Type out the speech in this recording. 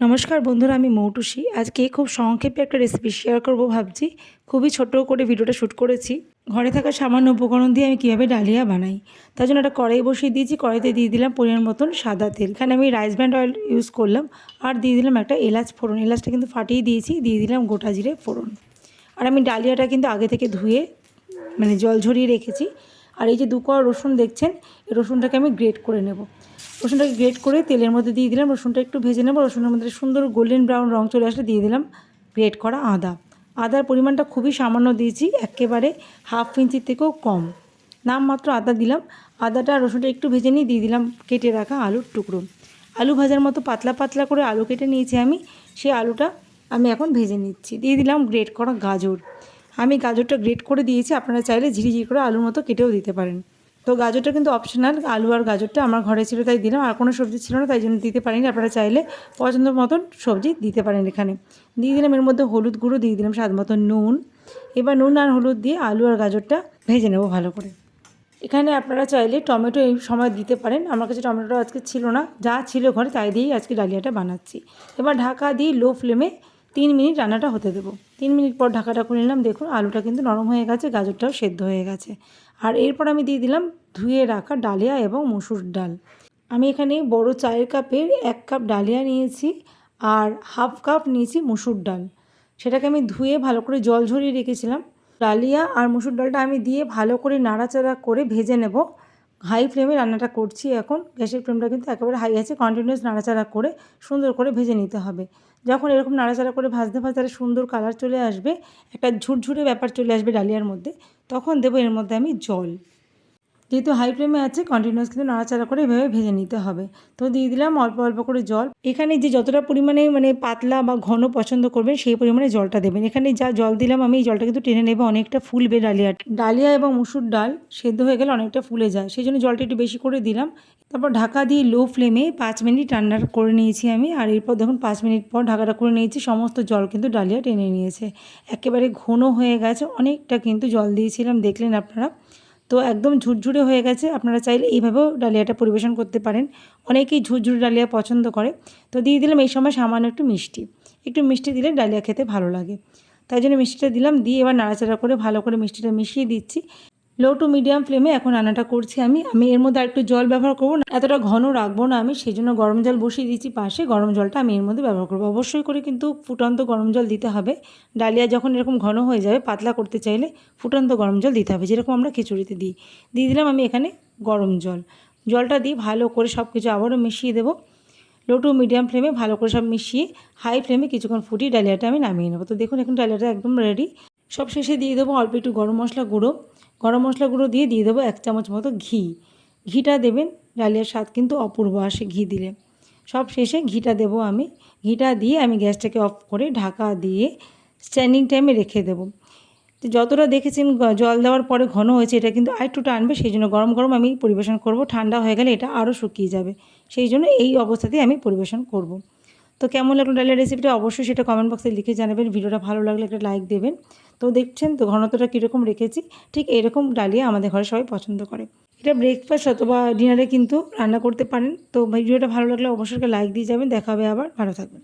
নমস্কার বন্ধুরা, আমি মৌটুসি। আজকে খুব সংক্ষেপে একটা রেসিপি শেয়ার করব ভাবছি। খুবই ছোট করে ভিডিওটা শ্যুট করেছি। ঘরে থাকা সামান্য উপকরণ দিয়ে আমি কীভাবে ডালিয়া বানাই? তার জন্য একটা কড়াই বসিয়ে দিয়েছি। কড়াইতে দিয়ে দিলাম পরিমাণ মতন সাদা তেল। এখানে আমি রাইস ব্র্যান্ড অয়েল ইউজ করলাম। আর দিয়ে দিলাম একটা এলাচ ফোড়ন। এলাচটা কিন্তু ফাটিয়ে দিয়েছি। দিয়ে দিলাম গোটা জিরে ফোড়ন। আর আমি ডালিয়াটা কিন্তু আগে থেকে ধুয়ে মানে জল ঝরিয়ে রেখেছি। আর এই যে দু কোয়া রসুন দেখছেন, এই রসুনটাকে আমি গ্রেট করে নেব। রসুনটাকে গ্রেট করে তেলের মধ্যে দিয়ে দিলাম। রসুনটা একটু ভেজে নেব। রসুনের মধ্যে সুন্দর গোল্ডেন ব্রাউন রং চলে আসলে দিয়ে দিলাম। গ্রেট করা আদা। আদার পরিমাণটা খুবই সামান্য দিয়েছি, একেবারে হাফ ইঞ্চির থেকেও কম। নামমাত্র আদা দিলাম। আদাটা রসুনটা একটু ভেজে নিয়ে দিয়ে দিলাম কেটে রাখা আলুর টুকরো। আলু ভাজার মতো পাতলা পাতলা করে আলু কেটে নিয়েছি আমি। সেই আলুটা আমি এখন ভেজে নিচ্ছি। দিয়ে দিলাম গ্রেট করা গাজর। আমি গাজরটা গ্রেট করে দিয়েছি। আপনারা চাইলে ঝিরিঝিরি করে আলুর মতো কেটেও দিতে পারেন। তো গাজরটা কিন্তু অপশনাল আলু আর গাজরটা আমার ঘরে ছিল তাই দিলাম, আর কোনো সবজি ছিল না, তাই জন্য দিতে পারিনি। আপনারা চাইলে পছন্দ মতন সবজি দিতে পারেন এখানে। দিয়ে দিলাম এর মধ্যে হলুদ গুঁড়ো, দিয়ে দিলাম স্বাদ মতো নুন। এবার নুন আর হলুদ দিয়ে আলু আর গাজরটা ভেজে নেব ভালো করে। এখানে আপনারা চাইলে টমেটো এই সময় দিতে পারেন। আমার কাছে টমেটোটা আজকে ছিল না, যা ছিল ঘরে তাই দিয়েই আজকে ডালিয়াটা বানাচ্ছি। এবার ঢাকা দিয়ে লো ফ্লেমে তিন মিনিট রান্নাটা হতে দেবো। তিন মিনিট পর ঢাকাটা খুলে নিলাম। দেখুন, আলুটা কিন্তু নরম হয়ে গেছে, গাজরটাও সেদ্ধ হয়ে গেছে। আর এরপর আমি দিয়ে দিলাম ধুয়ে রাখা ডালিয়া এবং মসুর ডাল। আমি এখানে বড় চায়ের কাপের এক কাপ ডালিয়া নিয়েছি আর হাফ কাপ নিয়েছি মসুর ডাল। সেটাকে আমি ধুয়ে ভালো করে জল ঝরিয়ে রেখেছিলাম। ডালিয়া আর মসুর ডালটা আমি দিয়ে ভালো করে নাড়াচাড়া করে ভেজে নেব। হাই ফ্লেমে রান্নাটা করছি এখন। গ্যাসের ফ্লেমটা কিন্তু একেবারে হাই আছে কন্টিনিউয়াস নাড়াচাড়া করে সুন্দর করে ভেজে নিতে হবে। যখন এরকম নাড়াচাড়া করে ভাজতে ভাজতে সুন্দর কালার চলে আসবে, একটা ঝুরঝুরে ব্যাপার চলে আসবে ডালিয়ার মধ্যে, তখন দেবো এর মধ্যে আমি জল। যেহেতু হাই ফ্লেমে আছে কন্টিনিউয়াস কিন্তু নাড়াচাড়া করে এভাবে ভেজে নিতে হবে। তো দিয়ে দিলাম অল্প অল্প করে জল। এখানে যে যতটা পরিমাণে মানে পাতলা বা ঘন পছন্দ করবেন, সেই পরিমাণে জলটা দেবেন। এখানে যা জল দিলাম, আমি এই জলটা কিন্তু টেনে নেবে অনেকটা ফুলবে ডালিয়া ডালিয়া এবং মুসুর ডাল সেদ্ধ হয়ে গেলে অনেকটা ফুলে যায়। সেই জন্য জলটা একটু বেশি করে দিলাম। তারপর ঢাকা দিয়ে লো ফ্লেমে পাঁচ মিনিট রান্না করে নিয়েছি আমি। আর এরপর দেখুন পাঁচ মিনিট পর ঢাকাটা করে নিয়েছি। সমস্ত জল কিন্তু ডালিয়া টেনে নিয়েছে। একেবারে ঘন হয়ে গেছে। অনেকটা কিন্তু জল দিয়েছিলাম, দেখলেন আপনারা। তো একদম ঝুরঝুরে হয়ে গেছে। আপনারা চাইলে এইভাবেও ডালিয়াটা পরিবেশন করতে পারেন। অনেকেই ঝুরঝুরে ডালিয়া পছন্দ করে। তো দিয়ে দিলাম এই সময় সামান্য একটু মিষ্টি। একটু মিষ্টি দিলে ডালিয়া খেতে ভালো লাগে। তাই জন্য মিষ্টিটা দিলাম। দিয়ে এবার নাড়াচাড়া করে ভালো করে মিষ্টিটা মিশিয়ে দিচ্ছি। লো টু মিডিয়াম ফ্লেমে এখন রান্নাটা করছি আমি। আমি এর মধ্যে আরেকটু জল ব্যবহার করব না। এতটা ঘন রাখব না আমি সেই জন্য গরম জল বসিয়ে দিচ্ছি পাশে। গরম জলটা আমি এর মধ্যে ব্যবহার করব। অবশ্যই করে কিন্তু ফুটন্ত গরম জল দিতে হবে। ডালিয়া যখন এরকম ঘন হয়ে যাবে, পাতলা করতে চাইলে ফুটন্ত গরম জল দিতে হবে, যেরকম আমরা খিচুড়িতে দিই। দিয়ে দিলাম আমি এখানে গরম জল। জলটা দিয়ে ভালো করে সব কিছু আবারও মিশিয়ে দেবো। লো টু মিডিয়াম ফ্লেমে ভালো করে সব মিশিয়ে হাই ফ্লেমে কিছুক্ষণ ফুটিয়ে ডালিয়াটা আমি নামিয়ে নেব। তো দেখুন, এখন ডালিয়াটা একদম রেডি সব শেষে দিয়ে দেবো অল্প একটু গরম মশলা গুঁড়ো। গরম মশলা গুঁড়ো দিয়ে দিয়ে দেবো এক চামচ মতো ঘি। ঘিটা দেবেন, ডালিয়ার স্বাদ কিন্তু অপূর্ব আসে ঘি দিলে। সব শেষে ঘিটা দেবো আমি। ঘিটা দিয়ে আমি গ্যাসটাকে অফ করে ঢাকা দিয়ে স্ট্যান্ডিং টাইমে রেখে দেবো। যতটা দেখেছেন জল দেওয়ার পরে ঘন হয়েছে, এটা কিন্তু আরেকটু টানবে সেই জন্য গরম গরম আমি পরিবেশন করব। ঠান্ডা হয়ে গেলে এটা আরও শুকিয়ে যাবে। সেই জন্য এই অবস্থাতেই আমি পরিবেশন করব। তো কেমন লাগল ডালের রেসিপিটা অবশ্যই সেটা কমেন্ট বক্সে লিখে জানাবেন। ভিডিওটা ভালো লাগলে একটা লাইক দেবেন। তো দেখছেন তো ঘনত্বটা কীরকম রেখেছি? ঠিক এরকম ডালিয়া আমাদের ঘরে সবাই পছন্দ করে। এটা ব্রেকফাস্ট অথবা ডিনারে কিন্তু রান্না করতে পারেন। তো ভিডিওটা ভালো লাগলে অবশ্যই লাইক দিয়ে যাবেন। দেখাবে আবার। ভালো থাকবেন।